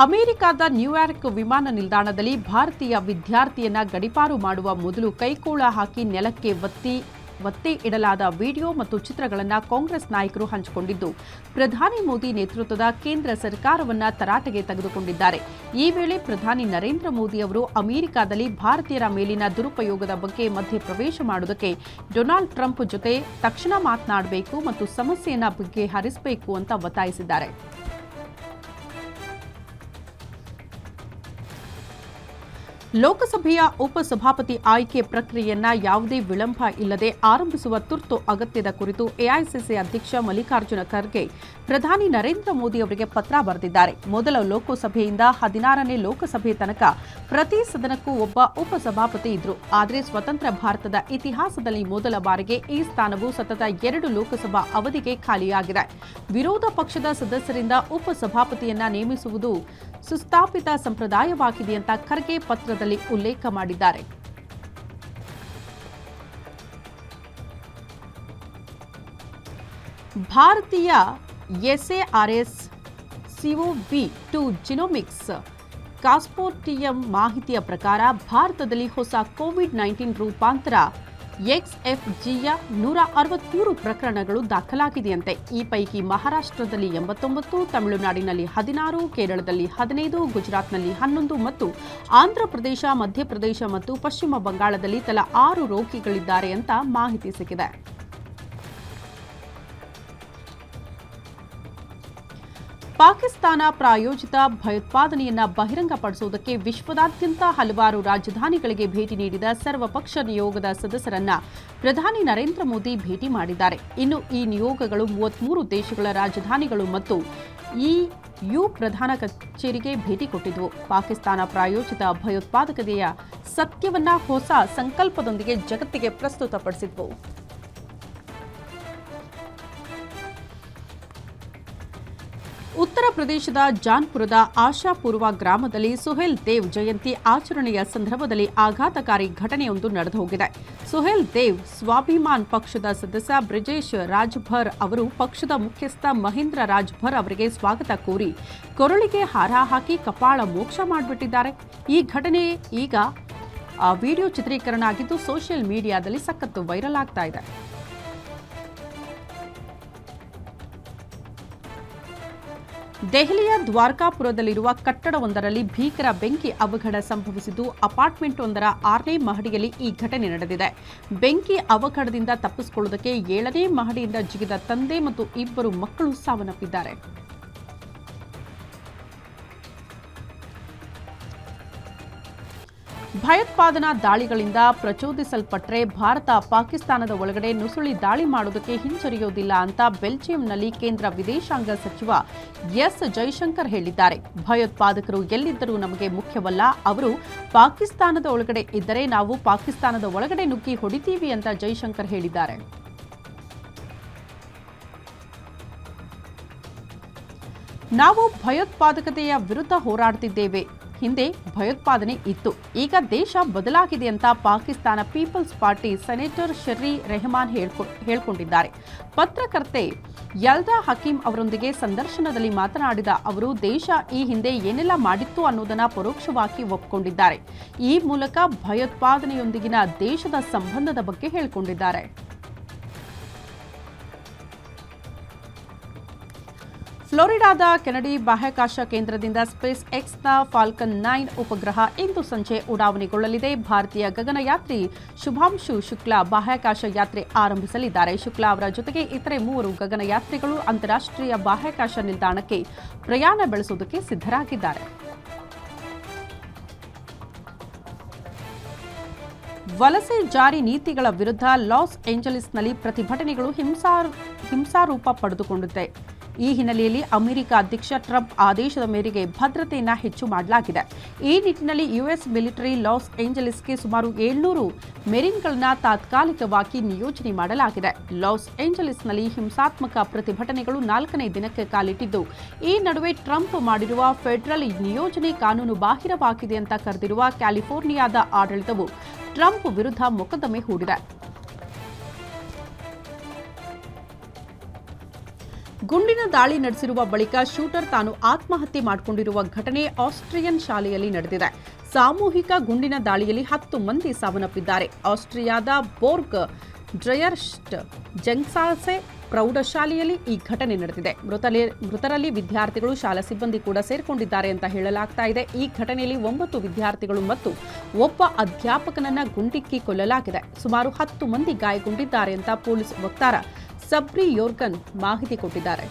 ಅಮೆರಿಕದ ನ್ಯೂಯಾರ್ಕ್ ವಿಮಾನ ನಿಲ್ದಾಣದಲ್ಲಿ ಭಾರತೀಯ ವಿದ್ಯಾರ್ಥಿಯನ್ನ ಗಡಿಪಾರು ಮಾಡುವ ಮೊದಲು ಕೈಕೋಳ ಹಾಕಿ ನೆಲಕ್ಕೆ ಒತ್ತಿ, ಒತ್ತೆ ಇಡಲಾದ ವಿಡಿಯೋ ಮತ್ತು ಚಿತ್ರಗಳನ್ನು ಕಾಂಗ್ರೆಸ್ ನಾಯಕರು ಹಂಚಿಕೊಂಡಿದ್ದು, ಪ್ರಧಾನಿ ಮೋದಿ ನೇತೃತ್ವದ ಕೇಂದ್ರ ಸರ್ಕಾರವನ್ನ ತರಾಟೆಗೆ ತೆಗೆದುಕೊಂಡಿದ್ದಾರೆ. ಈ ವೇಳೆ ಪ್ರಧಾನಿ ನರೇಂದ್ರ ಮೋದಿ ಅವರು ಅಮೆರಿಕದಲ್ಲಿ ಭಾರತೀಯರ ಮೇಲಿನ ದುರುಪಯೋಗದ ಬಗ್ಗೆ ಮಧ್ಯಪ್ರವೇಶ ಮಾಡುವುದಕ್ಕೆ ಡೊನಾಲ್ಡ್ ಟ್ರಂಪ್ ಜೊತೆ ತಕ್ಷಣ ಮಾತನಾಡಬೇಕು ಮತ್ತು ಸಮಸ್ಯೆಯನ್ನ ಬಗೆಹರಿಸಬೇಕು ಅಂತ ಒತ್ತಾಯಿಸಿದ್ದಾರೆ. ಲೋಕಸಭೆಯ ಉಪಸಭಾಪತಿ ಆಯ್ಕೆ ಪ್ರಕ್ರಿಯೆಯನ್ನ ಯಾವುದೇ ವಿಳಂಬ ಇಲ್ಲದೆ ಆರಂಭಿಸುವ ತುರ್ತು ಅಗತ್ಯದ ಕುರಿತು ಎಐಸಿಸಿ ಅಧ್ಯಕ್ಷ ಮಲ್ಲಿಕಾರ್ಜುನ ಖರ್ಗೆ ಪ್ರಧಾನಿ ನರೇಂದ್ರ ಮೋದಿ ಅವರಿಗೆ ಪತ್ರ ಬರೆದಿದ್ದಾರೆ. ಮೊದಲ ಲೋಕಸಭೆಯಿಂದ ಹದಿನಾರನೇ ಲೋಕಸಭೆ ತನಕ ಪ್ರತಿ ಸದನಕ್ಕೂ ಒಬ್ಬ ಉಪಸಭಾಪತಿ ಇದ್ರು. ಆದರೆ ಸ್ವತಂತ್ರ ಭಾರತದ ಇತಿಹಾಸದಲ್ಲಿ ಮೊದಲ ಬಾರಿಗೆ ಈ ಸ್ಥಾನವು ಸತತ ಎರಡು ಲೋಕಸಭಾ ಅವಧಿಗೆ ಖಾಲಿಯಾಗಿದೆ. ವಿರೋಧ ಪಕ್ಷದ ಸದಸ್ಯರಿಂದ ಉಪಸಭಾಪತಿಯನ್ನ ನೇಮಿಸುವುದು ಸುಸ್ಥಾಪಿತ ಸಂಪ್ರದಾಯವಾಗಿದೆ ಅಂತ ಖರ್ಗೆ ಪತ್ರದಲ್ಲಿ ಉಲ್ಲೇಖ ಮಾಡಿದ್ದಾರೆ. ಭಾರತೀಯ SARS CoV two genomics consortium ಮಾಹಿತಿಯ ಪ್ರಕಾರ ಭಾರತದಲ್ಲಿ ಹೊಸ ಕೋವಿಡ್ ನೈನ್ಟೀನ್ ರೂಪಾಂತರ ಎಕ್ಸ್ಎಫ್ಜಿಯ ನೂರ ಅರವತ್ಮೂರು ಪ್ರಕರಣಗಳು ದಾಖಲಾಗಿದೆಯಂತೆ. ಈ ಪೈಕಿ ಮಹಾರಾಷ್ಟ್ರದಲ್ಲಿ ಎಂಬತ್ತೊಂಬತ್ತು, ತಮಿಳುನಾಡಿನಲ್ಲಿ ಹದಿನಾರು, ಕೇರಳದಲ್ಲಿ ಹದಿನೈದು, ಗುಜರಾತ್ನಲ್ಲಿ ಹನ್ನೊಂದು ಮತ್ತು ಆಂಧ್ರಪ್ರದೇಶ, ಮಧ್ಯಪ್ರದೇಶ ಮತ್ತು ಪಶ್ಚಿಮ ಬಂಗಾಳದಲ್ಲಿ ತಲಾ ಆರು ರೋಗಿಗಳಿದ್ದಾರೆ ಅಂತ ಮಾಹಿತಿ ಸಿಕ್ಕಿದೆ. ಪಾಕಿಸ್ತಾನ ಪ್ರಾಯೋಜಿತ ಭಯೋತ್ಪಾದನೆಯನ್ನು ಬಹಿರಂಗಪಡಿಸುವುದಕ್ಕೆ ವಿಶ್ವದಾದ್ಯಂತ ಹಲವಾರು ರಾಜಧಾನಿಗಳಿಗೆ ಭೇಟಿ ನೀಡಿದ ಸರ್ವಪಕ್ಷ ನಿಯೋಗದ ಸದಸ್ಯರನ್ನ ಪ್ರಧಾನಿ ನರೇಂದ್ರ ಮೋದಿ ಭೇಟಿ ಮಾಡಿದ್ದಾರೆ. ಇನ್ನು ಈ ನಿಯೋಗಗಳು ಮೂವತ್ಮೂರು ದೇಶಗಳ ರಾಜಧಾನಿಗಳು ಮತ್ತು ಈ ಯು ಪ್ರಧಾನ ಕಚೇರಿಗೆ ಭೇಟಿ ಕೊಟ್ಟಿದ್ದವು ಪಾಕಿಸ್ತಾನ ಪ್ರಾಯೋಜಿತ ಭಯೋತ್ಪಾದಕತೆಯ ಸತ್ಯವನ್ನ ಹೊಸ ಸಂಕಲ್ಪದೊಂದಿಗೆ ಜಗತ್ತಿಗೆ ಪ್ರಸ್ತುತಪಡಿಸಿದ್ವು. ಉತ್ತರ ಪ್ರದೇಶದ ಜಾನ್ಪುರದ ಆಶಾಪೂರ್ವ ಗ್ರಾಮದಲ್ಲಿ ಸುಹೇಲ್ ದೇವ್ ಜಯಂತಿ ಆಚರಣೆಯ ಸಂದರ್ಭದಲ್ಲಿ ಆಘಾತಕಾರಿ ಘಟನೆಯೊಂದು ನಡೆದು ಹೋಗಿದೆ. ಸುಹೇಲ್ ದೇವ್ ಸ್ವಾಭಿಮಾನ್ ಪಕ್ಷದ ಸದಸ್ಯ ಬ್ರಿಜೇಶ್ ರಾಜ್ಭರ್ ಅವರು ಪಕ್ಷದ ಮುಖ್ಯಸ್ಥ ಮಹೇಂದ್ರ ರಾಜ್ಭರ್ ಅವರಿಗೆ ಸ್ವಾಗತ ಕೋರಿ ಕೊರಳಿಗೆ ಹಾರ ಹಾಕಿ ಕಪಾಳ ಮೋಕ್ಷ ಮಾಡಿಬಿಟ್ಟಿದ್ದಾರೆ. ಈ ಘಟನೆ ಈಗ ವಿಡಿಯೋ ಚಿತ್ರೀಕರಣ ಆಗಿದ್ದು ಸೋಷಿಯಲ್ ಮೀಡಿಯಾದಲ್ಲಿ ಸಖತ್ತು ವೈರಲ್ ಆಗ್ತಾ ಇದೆ. ದೆಹಲಿಯ ದ್ವಾರಕಾಪುರದಲ್ಲಿರುವ ಕಟ್ಟಡವೊಂದರಲ್ಲಿ ಭೀಕರ ಬೆಂಕಿ ಅವಘಡ ಸಂಭವಿಸಿದ್ದು ಅಪಾರ್ಟ್ಮೆಂಟ್ ಒಂದರ ಆರನೇ ಮಹಡಿಯಲ್ಲಿ ಈ ಘಟನೆ ನಡೆದಿದೆ. ಬೆಂಕಿ ಅವಘಡದಿಂದ ತಪ್ಪಿಸಿಕೊಳ್ಳುವುದಕ್ಕೆ ಏಳನೇ ಮಹಡಿಯಿಂದ ಜಿಗಿದ ತಂದೆ ಮತ್ತು ಇಬ್ಬರು ಮಕ್ಕಳು ಸಾವನ್ನಪ್ಪಿದ್ದಾರೆ. ಭಯೋತ್ಪಾದನಾ ದಾಳಿಗಳಿಂದ ಪ್ರಚೋದಿಸಲ್ಪಟ್ಟರೆ ಭಾರತ ಪಾಕಿಸ್ತಾನದ ಒಳಗಡೆ ನುಸುಳಿ ದಾಳಿ ಮಾಡುವುದಕ್ಕೆ ಹಿಂಜರಿಯುವುದಿಲ್ಲ ಅಂತ ಬೆಲ್ಜಿಯಂನಲ್ಲಿ ಕೇಂದ್ರ ವಿದೇಶಾಂಗ ಸಚಿವ ಎಸ್ ಜೈಶಂಕರ್ ಹೇಳಿದ್ದಾರೆ. ಭಯೋತ್ಪಾದಕರು ಎಲ್ಲಿದ್ದರೂ ನಮಗೆ ಮುಖ್ಯವಲ್ಲ. ಅವರು ಪಾಕಿಸ್ತಾನದ ಒಳಗಡೆ ಇದ್ದರೆ ನಾವು ಪಾಕಿಸ್ತಾನದ ಒಳಗಡೆ ನುಗ್ಗಿ ಹೊಡಿತೀವಿ ಅಂತ ಜೈಶಂಕರ್ ಹೇಳಿದ್ದಾರೆ. ನಾವು ಭಯೋತ್ಪಾದಕತೆಯ ವಿರುದ್ಧ ಹೋರಾಡ್ತಿದ್ದೇವೆ. ಹಿಂದೆ ಭಯೋತ್ಪಾದನೆ ಇತ್ತು. ಈಗ ದೇಶ ಬದಲಾಗಿದೆ ಅಂತ Pakistan peoples party senator Sherry Rehman ಹೇಳ್ಕೊ, ಹೇಳ್ಕೊಂಡಿದ್ದಾರೆ. ಪತ್ರಕರ್ತೆ ಯಲ್ದಾ ಹಕೀಂ ಅವರೊಂದಿಗೆ ಸಂದರ್ಶನದಲ್ಲಿ ಮಾತನಾಡಿದ ಅವರು, ದೇಶ ಈ ಹಿಂದೆ ಏನೆಲ್ಲ ಮಾಡಿತ್ತು ಅನ್ನೋದನ್ನ ಪರೋಕ್ಷವಾಗಿ ಒಪ್ಪಿಕೊಂಡಿದ್ದಾರೆ ಈ ಮೂಲಕ ಭಯೋತ್ಪಾದನೆಯೊಂದಿಗಿನ ದೇಶದ ಸಂಬಂಧದ ಬಗ್ಗೆ ಹೇಳಿಕೊಂಡಿದ್ದಾರೆ. ಫ್ಲೋರಿಡಾದ ಕೆನಡಿ ಬಾಹ್ಯಾಕಾಶ ಕೇಂದ್ರದಿಂದ ಸ್ಪೇಸ್ ಎಕ್ಸ್ನ ಫಾಲ್ಕನ್ ನೈನ್ ಉಪಗ್ರಹ ಇಂದು ಸಂಜೆ ಉಡಾವಣೆಗೊಳ್ಳಲಿದೆ. ಭಾರತೀಯ ಗಗನಯಾತ್ರಿ ಶುಭಾಂಶು ಶುಕ್ಲಾ ಬಾಹ್ಯಾಕಾಶ ಯಾತ್ರೆ ಆರಂಭಿಸಲಿದ್ದಾರೆ. ಶುಕ್ಲಾ ಅವರ ಜೊತೆಗೆ ಇತರೆ ಮೂವರು ಗಗನಯಾತ್ರಿಗಳು ಅಂತಾರಾಷ್ಟ್ರೀಯ ಬಾಹ್ಯಾಕಾಶ ನಿಲ್ದಾಣಕ್ಕೆ ಪ್ರಯಾಣ ಬೆಳೆಸುವುದಕ್ಕೆ ಸಿದ್ಧರಾಗಿದ್ದಾರೆ. ವಲಸೆ ಜಾರಿ ನೀತಿಗಳ ವಿರುದ್ಧ ಲಾಸ್ ಏಂಜಲೀಸ್ನಲ್ಲಿ ಪ್ರತಿಭಟನೆಗಳು ಹಿಂಸಾ ಹಿಂಸಾರೂಪ ಪಡೆದುಕೊಂಡಿದೆ. ಈ ಹಿನ್ನೆಲೆಯಲ್ಲಿ ಅಮೆರಿಕ ಅಧ್ಯಕ್ಷ ಟ್ರಂಪ್ ಆದೇಶದ ಮೇರೆಗೆ ಭದ್ರತೆಯನ್ನು ಹೆಚ್ಚು ಮಾಡಲಾಗಿದೆ. ಈ ನಿಟ್ಟಿನಲ್ಲಿ ಯುಎಸ್ ಮಿಲಿಟರಿ ಲಾಸ್ ಏಂಜಲೀಸ್ಗೆ ಸುಮಾರು ಏಳ್ನೂರು ಮೆರಿನ್ಗಳನ್ನು ತಾತ್ಕಾಲಿಕವಾಗಿ ನಿಯೋಜನೆ ಮಾಡಲಾಗಿದೆ. ಲಾಸ್ ಏಂಜಲೀಸ್ನಲ್ಲಿ ಹಿಂಸಾತ್ಮಕ ಪ್ರತಿಭಟನೆಗಳು ನಾಲ್ಕನೇ ದಿನಕ್ಕೆ ಕಾಲಿಟ್ಟಿದ್ದು. ಈ ನಡುವೆ ಟ್ರಂಪ್ ಮಾಡಿರುವ ಫೆಡರಲ್ ನಿಯೋಜನೆ ಕಾನೂನು ಬಾಹಿರವಾಗಿದೆ ಅಂತ ಕರೆದಿರುವ ಕ್ಯಾಲಿಫೋರ್ನಿಯಾದ ಆಡಳಿತವು ಟ್ರಂಪ್ ವಿರುದ್ಧ ಮೊಕದ್ದಮೆ ಹೂಡಿದೆ. ಗುಂಡಿನ ದಾಳಿ ನಡೆಸಿರುವ ಬಳಿಕ ಶೂಟರ್ ತಾನು ಆತ್ಮಹತ್ಯೆ ಮಾಡಿಕೊಂಡಿರುವ ಘಟನೆ ಆಸ್ಟ್ರಿಯನ್ ಶಾಲೆಯಲ್ಲಿ ನಡೆದಿದೆ. ಸಾಮೂಹಿಕ ಗುಂಡಿನ ದಾಳಿಯಲ್ಲಿ ಹತ್ತು ಮಂದಿ ಸಾವನ್ನಪ್ಪಿದ್ದಾರೆ. ಆಸ್ಟ್ರಿಯಾದ ಬೋರ್ಗ್ ಡ್ರಯರ್ಸ್ಟ್ ಜೆಂಗ್ಸಾಸೆ ಪ್ರೌಢಶಾಲೆಯಲ್ಲಿ ಈ ಘಟನೆ ನಡೆದಿದೆ. ಮೃತರಲ್ಲಿ ವಿದ್ಯಾರ್ಥಿಗಳು, ಶಾಲಾ ಸಿಬ್ಬಂದಿ ಕೂಡ ಸೇರಿಕೊಂಡಿದ್ದಾರೆ ಅಂತ ಹೇಳಲಾಗ್ತಾ ಇದೆ. ಈ ಘಟನೆಯಲ್ಲಿ ಒಂಬತ್ತು ವಿದ್ಯಾರ್ಥಿಗಳು ಮತ್ತು ಒಬ್ಬ ಅಧ್ಯಾಪಕನನ್ನ ಗುಂಡಿಕ್ಕಿ ಕೊಲ್ಲಲಾಗಿದೆ. ಸುಮಾರು ಹತ್ತು ಮಂದಿ ಗಾಯಗೊಂಡಿದ್ದಾರೆ ಅಂತ ಪೊಲೀಸ್ ವಕ್ತಾರ ಸಬ್ರಿ ಯೋರ್ಗನ್ ಮಾಹಿತಿ ಕೊಟ್ಟಿದ್ದಾರೆ.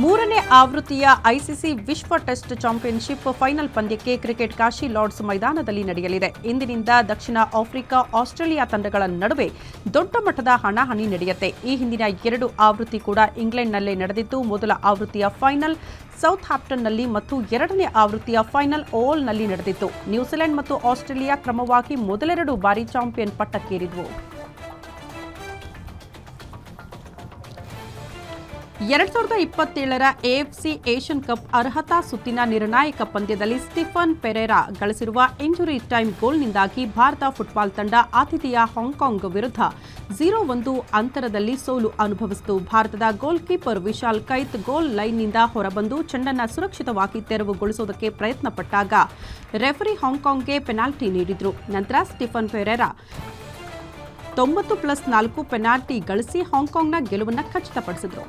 ಮೂರನೇ ಆವೃತ್ತಿಯ ಐಸಿಸಿ ವಿಶ್ವ ಟೆಸ್ಟ್ ಚಾಂಪಿಯನ್ಶಿಪ್ ಫೈನಲ್ ಪಂದ್ಯಕ್ಕೆ ಕ್ರಿಕೆಟ್ ಕಾಶಿ ಲಾರ್ಡ್ಸ್ ಮೈದಾನದಲ್ಲಿ ನಡೆಯಲಿದೆ. ಇಂದಿನಿಂದ ದಕ್ಷಿಣ ಆಫ್ರಿಕಾ, ಆಸ್ಟ್ರೇಲಿಯಾ ತಂಡಗಳ ನಡುವೆ ದೊಡ್ಡ ಮಟ್ಟದ ಹಣಾಹಣಿ ನಡೆಯುತ್ತೆ. ಈ ಹಿಂದಿನ ಎರಡು ಆವೃತ್ತಿ ಕೂಡ ಇಂಗ್ಲೆಂಡ್ನಲ್ಲೇ ನಡೆದಿದ್ದು, ಮೊದಲ ಆವೃತ್ತಿಯ ಫೈನಲ್ ಸೌತ್ ಹ್ಯಾಪ್ಟನ್ನಲ್ಲಿ ಮತ್ತು ಎರಡನೇ ಆವೃತ್ತಿಯ ಫೈನಲ್ ಓಲ್ನಲ್ಲಿ ನಡೆದಿತ್ತು. ನ್ಯೂಜಿಲೆಂಡ್ ಮತ್ತು ಆಸ್ಟ್ರೇಲಿಯಾ ಕ್ರಮವಾಗಿ ಮೊದಲೆರಡು ಬಾರಿ ಚಾಂಪಿಯನ್ ಪಟ್ಟಕ್ಕೇರಿದ್ವು. ಎರಡ್ ಸಾವಿರದ ಇಪ್ಪತ್ತೇಳರ ಎಎಫ್ಸಿ ಏಷ್ಯನ್ ಕಪ್ ಅರ್ಹತಾ ಸುತ್ತಿನ ನಿರ್ಣಾಯಕ ಪಂದ್ಯದಲ್ಲಿ ಸ್ಟಿಫನ್ ಪೆರೇರಾ ಗಳಿಸಿರುವ ಇಂಜುರಿ ಟೈಮ್ ಗೋಲ್ನಿಂದಾಗಿ ಭಾರತ ಫುಟ್ಬಾಲ್ ತಂಡ ಆತಿಥೇಯ ಹಾಂಕಾಂಗ್ ವಿರುದ್ಧ ಝೀರೋ ಒಂದು ಅಂತರದಲ್ಲಿ ಸೋಲು ಅನುಭವಿಸಿತು. ಭಾರತದ goalkeeper Vishal Kaith goal ಲೈನ್ನಿಂದ ಹೊರಬಂದು ಚೆಂಡನ್ನು ಸುರಕ್ಷಿತವಾಗಿ ತೆರವುಗೊಳಿಸುವುದಕ್ಕೆ ಪ್ರಯತ್ನಪಟ್ಟಾಗ ರೆಫರಿ ಹಾಂಕಾಂಗ್ಗೆ ಪೆನಾಲ್ಟಿ ನೀಡಿದ್ರು. ನಂತರ ಸ್ಟಿಫನ್ ಪೆರೇರಾ ತೊಂಬತ್ತು ಪ್ಲಸ್ ನಾಲ್ಕು ಪೆನಾಲ್ಟಿ ಗಳಿಸಿ ಹಾಂಕಾಂಗ್ನ ಗೆಲುವನ್ನು ಖಚಿತಪಡಿಸಿದ್ರು.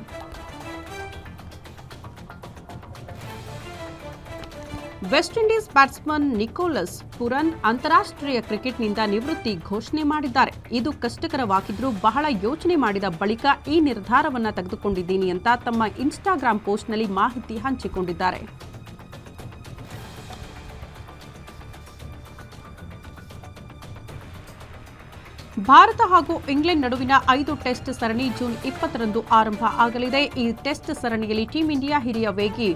West Indies batsman Nicholas Pooran ಅಂತಾರಾಷ್ಟ್ರೀಯ ಕ್ರಿಕೆಟ್ನಿಂದ ನಿವೃತ್ತಿ ಘೋಷಣೆ ಮಾಡಿದ್ದಾರೆ. ಇದು ಕಷ್ಟಕರವಾಗಿದ್ದರೂ ಬಹಳ ಯೋಚನೆ ಮಾಡಿದ ಬಳಿಕ ಈ ನಿರ್ಧಾರವನ್ನು ತೆಗೆದುಕೊಂಡಿದ್ದೀನಿ ಅಂತ ತಮ್ಮ ಇನ್ಸ್ಟಾಗ್ರಾಂ ಪೋಸ್ಟ್ನಲ್ಲಿ ಮಾಹಿತಿ ಹಂಚಿಕೊಂಡಿದ್ದಾರೆ. ಭಾರತ ಹಾಗೂ ಇಂಗ್ಲೆಂಡ್ ನಡುವಿನ ಐದು ಟೆಸ್ಟ್ ಸರಣಿ ಜೂನ್ ಇಪ್ಪತ್ತರಂದು ಆರಂಭ ಆಗಲಿದೆ. ಈ ಟೆಸ್ಟ್ ಸರಣಿಯಲ್ಲಿ ಟೀಂ ಇಂಡಿಯಾ ಹಿರಿಯ ವೇಗಿ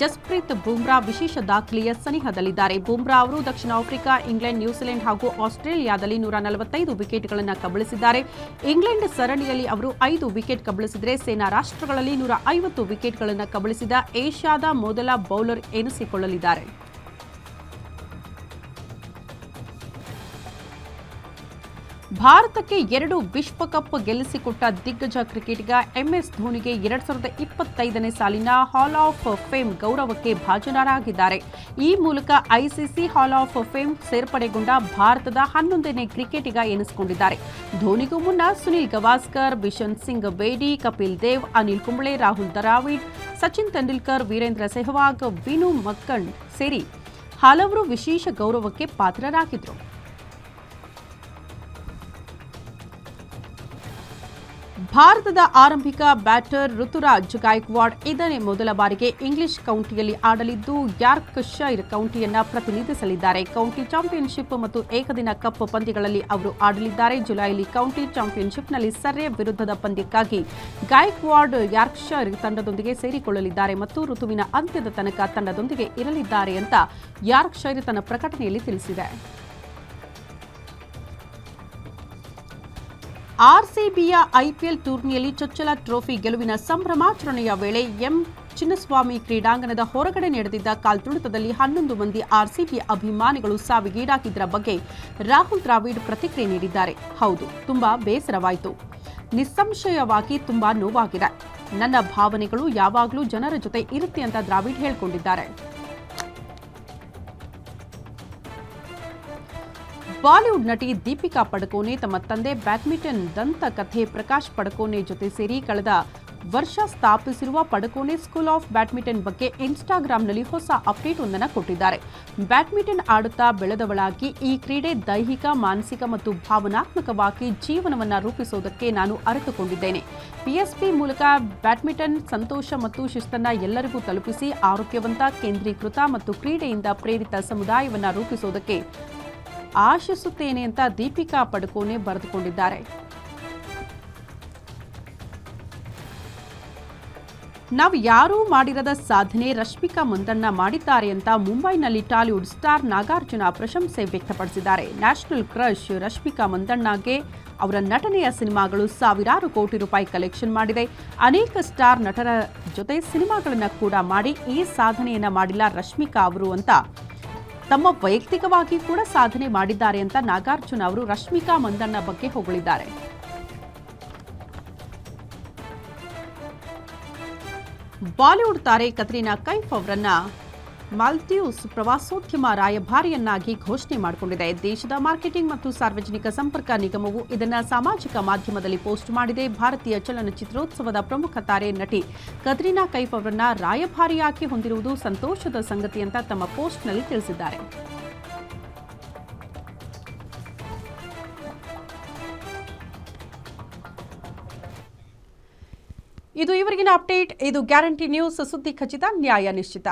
ಜಸ್ಪ್ರೀತ್ ಬುಮ್ರಾ ವಿಶೇಷ ದಾಖಲೆಯ ಸನಿಹದಲ್ಲಿದ್ದಾರೆ. ಬುಮ್ರಾ ಅವರು ದಕ್ಷಿಣ ಆಫ್ರಿಕಾ, ಇಂಗ್ಲೆಂಡ್, ನ್ಯೂಜಿಲೆಂಡ್ ಹಾಗೂ ಆಸ್ಟ್ರೇಲಿಯಾದಲ್ಲಿ ನೂರ ನಲವತ್ತೈದು ವಿಕೆಟ್ಗಳನ್ನು ಕಬಳಿಸಿದ್ದಾರೆ. ಇಂಗ್ಲೆಂಡ್ ಸರಣಿಯಲ್ಲಿ ಅವರು ಐದು ವಿಕೆಟ್ ಕಬಳಿಸಿದರೆ ಸೇನಾ ರಾಷ್ಟ್ರಗಳಲ್ಲಿ ನೂರ ಐವತ್ತು ವಿಕೆಟ್ಗಳನ್ನು ಕಬಳಿಸಿದ ಏಷ್ಯಾದ ಮೊದಲ ಬೌಲರ್ ಎನಿಸಿಕೊಳ್ಳಲಿದ್ದಾರೆ. ಭಾರತಕ್ಕೆ ಎರಡು ವಿಶ್ವಕಪ್ ಗೆಲ್ಲಿಸಿಕೊಟ್ಟ ದಿಗ್ಗಜ ಕ್ರಿಕೆಟಿಗ ಎಂಎಸ್ ಧೋನಿಗೆ ಎರಡ್ ಸಾವಿರದ ಇಪ್ಪತ್ತೈದನೇ ಸಾಲಿನ ಹಾಲ್ ಆಫ್ ಫೇಮ್ ಗೌರವಕ್ಕೆ ಭಾಜನರಾಗಿದ್ದಾರೆ. ಈ ಮೂಲಕ ಐಸಿಸಿ ಹಾಲ್ ಆಫ್ ಫೇಮ್ ಸೇರ್ಪಡೆಗೊಂಡ ಭಾರತದ ಹನ್ನೊಂದನೇ ಕ್ರಿಕೆಟಿಗ ಎನಿಸಿಕೊಂಡಿದ್ದಾರೆ. ಧೋನಿಗೂ ಮುನ್ನ ಸುನಿಲ್ ಗವಾಸ್ಕರ್ ಬಿಷನ್ ಸಿಂಗ್ ಬೇಡಿ, ಕಪಿಲ್ ದೇವ್, ಅನಿಲ್ ಕುಂಬ್ಳೆ, ರಾಹುಲ್ ದ್ರಾವಿಡ್, ಸಚಿನ್ ತೆಂಡೂಲ್ಕರ್, ವೀರೇಂದ್ರ ಸೆಹ್ವಾಗ್, ವಿನು ಮಕ್ಕಂಡ್ ಸೇರಿ ಹಲವರು ವಿಶೇಷ ಗೌರವಕ್ಕೆ ಪಾತ್ರರಾಗಿದ್ದರು ಭಾರತದ ಆರಂಭಿಕ ಬ್ಯಾಟರ್ ಋತುರಾಜ್ ಗಾಯಕ್ವಾಡ್ ಇದನ್ನೇ ಮೊದಲ ಬಾರಿಗೆ ಇಂಗ್ಲಿಷ್ ಕೌಂಟಿಯಲ್ಲಿ ಆಡಲಿದ್ದು, ಯಾರ್ಕ್ ಶೈರ್ ಕೌಂಟಿಯನ್ನ ಪ್ರತಿನಿಧಿಸಲಿದ್ದಾರೆ. ಕೌಂಟಿ ಚಾಂಪಿಯನ್ಶಿಪ್ ಮತ್ತು ಏಕದಿನ ಕಪ್ ಪಂದ್ಯಗಳಲ್ಲಿ ಅವರು ಆಡಲಿದ್ದಾರೆ. ಜುಲೈಲಿ ಕೌಂಟಿ ಚಾಂಪಿಯನ್ಶಿಪ್ನಲ್ಲಿ ಸರ್ರೆ ವಿರುದ್ಧದ ಪಂದ್ಯಕ್ಕಾಗಿ ಗಾಯಕ್ವಾಡ್ ಯಾರ್ಕ್ಶೈರ್ ತಂಡದೊಂದಿಗೆ ಸೇರಿಕೊಳ್ಳಲಿದ್ದಾರೆ ಮತ್ತು ಋತುವಿನ ಅಂತ್ಯದ ತನಕ ತಂಡದೊಂದಿಗೆ ಇರಲಿದ್ದಾರೆ ಅಂತ ಯಾರ್ಕ್ಷೈರ್ ತನ್ನ ಪ್ರಕಟಣೆಯಲ್ಲಿ ತಿಳಿಸಿದೆ. ಆರ್ಸಿಬಿಯ ಐಪಿಎಲ್ ಟೂರ್ನಿಯಲ್ಲಿ ಚೊಚ್ಚಲ ಟ್ರೋಫಿ ಗೆಲುವಿನ ಸಂಭ್ರಮಾಚರಣೆಯ ವೇಳೆ ಎಂ. ಚಿನ್ನಸ್ವಾಮಿ ಕ್ರೀಡಾಂಗಣದ ಹೊರಗಡೆ ನಡೆದಿದ್ದ ಕಾಲ್ತುಳಿತದಲ್ಲಿ ಹನ್ನೊಂದು ಮಂದಿ ಆರ್ಸಿಬಿ ಅಭಿಮಾನಿಗಳು ಸಾವಿಗೀಡಾಗಿದ್ದರ ಬಗ್ಗೆ ರಾಹುಲ್ ದ್ರಾವಿಡ್ ಪ್ರತಿಕ್ರಿಯೆ ನೀಡಿದ್ದಾರೆ. ಹೌದು, ತುಂಬಾ ಬೇಸರವಾಯಿತು. ನಿಸ್ಸಂಶಯವಾಗಿ ತುಂಬಾ ನೋವಾಗಿದೆ. ನನ್ನ ಭಾವನೆಗಳು ಯಾವಾಗಲೂ ಜನರ ಜೊತೆ ಇರುತ್ತೆ ಅಂತ ದ್ರಾವಿಡ್ ಹೇಳಿಕೊಂಡಿದ್ದಾರೆ. ಬಾಲಿವುಡ್ ನಟಿ ದೀಪಿಕಾ ಪಡುಕೋನೆ ತಮ್ಮ ತಂದೆ ಬ್ಯಾಡ್ಮಿಂಟನ್ ದಂತಕಥೆ ಪ್ರಕಾಶ್ ಪಡುಕೋನೆ ಜೊತೆ ಸೇರಿ ಕಳೆದ ವರ್ಷ ಸ್ಥಾಪಿಸಿರುವ ಪಡುಕೋನೆ ಸ್ಕೂಲ್ ಆಫ್ ಬ್ಯಾಡ್ಮಿಂಟನ್ ಬಗ್ಗೆ ಇನ್ಸ್ಟಾಗ್ರಾಂನಲ್ಲಿ ಹೊಸ ಅಪ್ಡೇಟ್ ಒಂದನ್ನು ಕೊಟ್ಟಿದ್ದಾರೆ. ಬ್ಯಾಡ್ಮಿಂಟನ್ ಆಡುತ್ತಾ ಬೆಳೆದವಳಾಗಿ ಈ ಕ್ರೀಡೆ ದೈಹಿಕ, ಮಾನಸಿಕ ಮತ್ತು ಭಾವನಾತ್ಮಕವಾಗಿ ಜೀವನವನ್ನು ರೂಪಿಸುವುದಕ್ಕೆ ನಾನು ಅರಿತುಕೊಂಡಿದ್ದೇನೆ. ಪಿಎಸ್ಪಿ ಮೂಲಕ ಬ್ಯಾಡ್ಮಿಂಟನ್ ಸಂತೋಷ ಮತ್ತು ಶಿಸ್ತನ್ನ ಎಲ್ಲರಿಗೂ ತಲುಪಿಸಿ ಆರೋಗ್ಯವಂತ, ಕೇಂದ್ರೀಕೃತ ಮತ್ತು ಕ್ರೀಡೆಯಿಂದ ಪ್ರೇರಿತ ಸಮುದಾಯವನ್ನು ರೂಪಿಸುವುದಕ್ಕೆ ಆಶಿಸುತ್ತೇನೆ ಅಂತ ದೀಪಿಕಾ ಪಡುಕೋನೆ ಬರೆದುಕೊಂಡಿದ್ದಾರೆ. ನಾವು ಯಾರೂ ಮಾಡಿರದ ಸಾಧನೆ ರಶ್ಮಿಕಾ ಮಂದಣ್ಣ ಮಾಡಿದ್ದಾರೆ ಅಂತ ಮುಂಬೈನಲ್ಲಿ ಟಾಲಿವುಡ್ ಸ್ಟಾರ್ ನಾಗಾರ್ಜುನ ಪ್ರಶಂಸೆ ವ್ಯಕ್ತಪಡಿಸಿದ್ದಾರೆ. ನ್ಯಾಷನಲ್ ಕ್ರಶ್ ರಶ್ಮಿಕಾ ಮಂದಣ್ಣಗೆ ಅವರ ನಟನೆಯ ಸಿನಿಮಾಗಳು ಸಾವಿರಾರು ಕೋಟಿ ರೂಪಾಯಿ ಕಲೆಕ್ಷನ್ ಮಾಡಿದೆ. ಅನೇಕ ಸ್ಟಾರ್ ನಟರ ಜೊತೆ ಸಿನಿಮಾಗಳನ್ನು ಕೂಡ ಮಾಡಿ ಈ ಸಾಧನೆಯನ್ನು ಮಾಡಿಲ್ಲ ರಶ್ಮಿಕಾ ಅವರು ಅಂತ ತಮ್ಮ ವೈಯಕ್ತಿಕವಾಗಿ ಕೂಡ ಸಾಧನೆ ಮಾಡಿದ್ದಾರೆ ಅಂತ ನಾಗಾರ್ಜುನ ಅವರು ರಶ್ಮಿಕಾ ಮಂದಣ್ಣ ಬಗ್ಗೆ ಹೊಗಳಿದ್ದಾರೆ. ಬಾಲಿವುಡ್ ತಾರೆ ಕತ್ರಿನಾ ಕೈಫ್ ಅವರನ್ನ ಮಾಲ್ದೀವ್ಸ್ ಪ್ರವಾಸೋದ್ಯಮ ರಾಯಭಾರಿಯನ್ನಾಗಿ ಘೋಷಣೆ ಮಾಡಿಕೊಂಡಿದೆ. ದೇಶದ ಮಾರ್ಕೆಟಿಂಗ್ ಮತ್ತು ಸಾರ್ವಜನಿಕ ಸಂಪರ್ಕ ನಿಗಮವು ಇದನ್ನು ಸಾಮಾಜಿಕ ಮಾಧ್ಯಮದಲ್ಲಿ ಪೋಸ್ಟ್ ಮಾಡಿದೆ. ಭಾರತೀಯ ಚಲನಚಿತ್ರೋತ್ಸವದ ಪ್ರಮುಖ ತಾರೆ ನಟಿ ಕದ್ರಿನಾ ಕೈಫ್ ಅವರನ್ನ ರಾಯಭಾರಿಯಾಗಿ ಹೊಂದಿರುವುದು ಸಂತೋಷದ ಸಂಗತಿ ಅಂತ ತಮ್ಮ ಪೋಸ್ಟ್ನಲ್ಲಿ ತಿಳಿಸಿದ್ದಾರೆ. ಇದು ಇವರಿಗಿನ ಅಪ್ಡೇಟ್. ಇದು ಗ್ಯಾರಂಟಿ ನ್ಯೂಸ್. ಸುದ್ದಿ ಖಚಿತ, ನ್ಯಾಯ ನಿಶ್ಚಿತ.